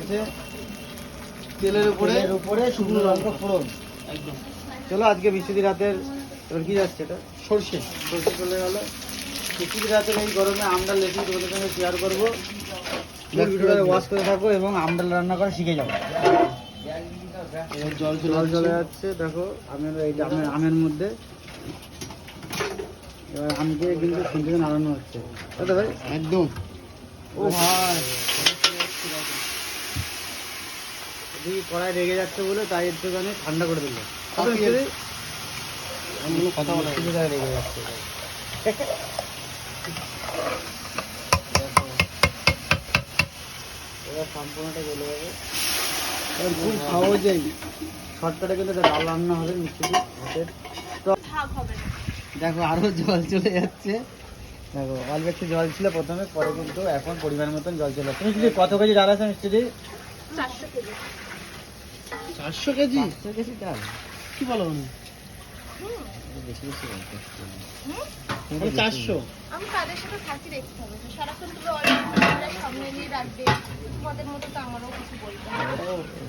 গেছে তেলের উপরে উপরে শুকনো লঙ্কা ফোড়ন। একদম। চলো আজকে বৃষ্টিদি রাতের এবার কি যাচ্ছে এটা? সর্ষে। সরষে চলে গেল। বৃষ্টিদি রাতের এই গরমে আমডাল রেসিপি তোমাদের সঙ্গে শেয়ার করব। ভিডিওটা ওয়াশ করে থাকো এবং আমডাল রান্না করা শিখে যাব জল জল চলে যাচ্ছে। দেখো আমের এই আমের আমের মধ্যে। এবার আমকে কিন্তু নাড়ানো হচ্ছে। ভাই? একদম। ও ভাই। কড়াই রেগে যাচ্ছে বলে তাই একটুখানি ঠান্ডা করে দিল। কথা বলা রেগে যাচ্ছে এবার সম্পূর্ণটা চলে যাবে। এবার খুব সহজেই শর্টকাটে ডাল রান্না হবে মিষ্টি দেখো আরও জল চলে যাচ্ছে। দেখো অল্প একটু জল ছিল প্রথমে পরে কিন্তু এখন পরিমাণ মতন জল চলে যাচ্ছে। কত কেজি ডাল আছে মিষ্টি চারশো কেজি? পাঁচশো কেজি ডাল। কি বলো উনি? বেশি বেশি মানে চারশো। আমি তাদের সাথে থাকি দেখতে হবে। সারাক্ষণ তুমি অনেক সামনে নিয়ে রাখবে। তোমাদের মতো তো আমারও কিছু বলতে হবে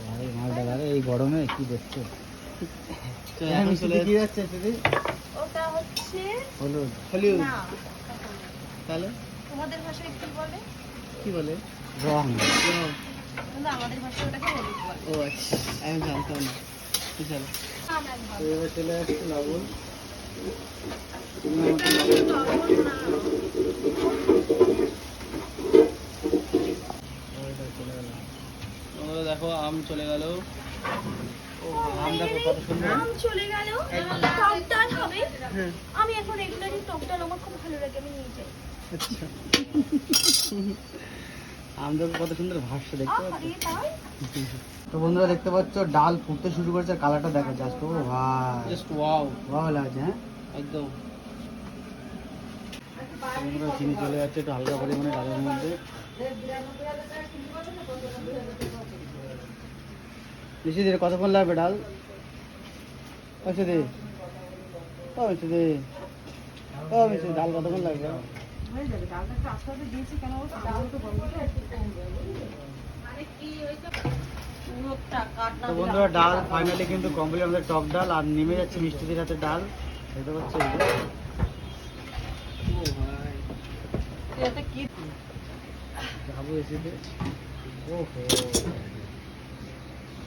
ভাই মাল ডাল আরে এই গরমে কি দেখছ? এখন চলে কি যাচ্ছে যাচ্ছে দিদি ওটা হচ্ছে হলুদ। হলিউড তাহলে? তোমাদের ভাষায় কি বলে? কি বলে? রং। ও আচ্ছা আমি জানতাম না। চলো। তো এবার চলে যাচ্ছে লবণ দেখো আম চলে গেল। আম দেখো কত সুন্দর। আম চলে গেল। হবে। আমি এখন রেগুলারই টক ডাল আমার খুব ভালো লাগে আমি নিয়ে যাই। আচ্ছা। আম কত সুন্দর ভাষ্য দেখতে পাচ্ছ? তো বন্ধুরা দেখতে পাচ্ছ ডাল ফুটতে শুরু করেছে কালারটা দেখো জাস্ট ও ভাই। জাস্ট ওয়াও ভালো লাগছে হ্যাঁ? একদম। বন্ধুরা চিনি চলে যাচ্ছে একটু হালকা পরিমাণে ডালের মধ্যে। মিষ্টি দিয়ে কতক্ষণ লাগবে ডাল? মিষ্টি দি ও মিষ্টি দি ও মিষ্টি ডাল কতক্ষণ লাগবে? তো বন্ধুরা ডাল ফাইনালি কিন্তু কমপ্লিট আমাদের টক ডাল আর নেমে যাচ্ছে মিষ্টি দিয়ে হাতে ডাল। দেখতে পাচ্ছ যাব এসিতে ওহো কিছু যদি কিছু যদি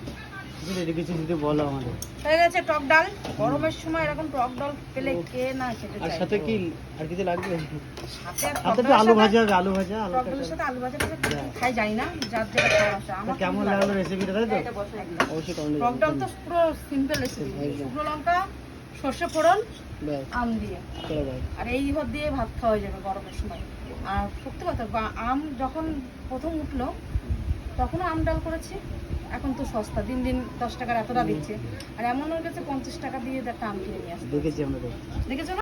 বলো আমাদের হয়ে গেছে টক ডাল। গরমের সময় এরকম টক ডাল পেলে কে না খেতে চায়? সাথে কি আর কিছু লাগবে? সাথে আর সাথে টক একটু ডালের আলু ভাজা আলু ভাজা আলু সাথে আলু ভাজা খাই জানি না যার যেটা খাওয়া আছে। আমার কেমন লাগল রেসিপিটা তাই তো? অবশ্যই কমেন্টে টক ডাল তো পুরো সিম্পল রেসিপি শুকনো লঙ্কা সর্ষে ফোড়ন আম দিয়ে। আর এই ভাত দিয়ে ভাত খাওয়া যাবে গরমের সময়। আর সত্যি কথা আম যখন প্রথম উঠল তখনও আম ডাল করেছি। এখন তো সস্তা দিন দিন দশ টাকার এতটা দিচ্ছে। আর এমন ওর কাছে পঞ্চাশ টাকা দিয়ে একটা আম কিনে নিয়ে আসছে দেখেছি আমরা। দেখেছ।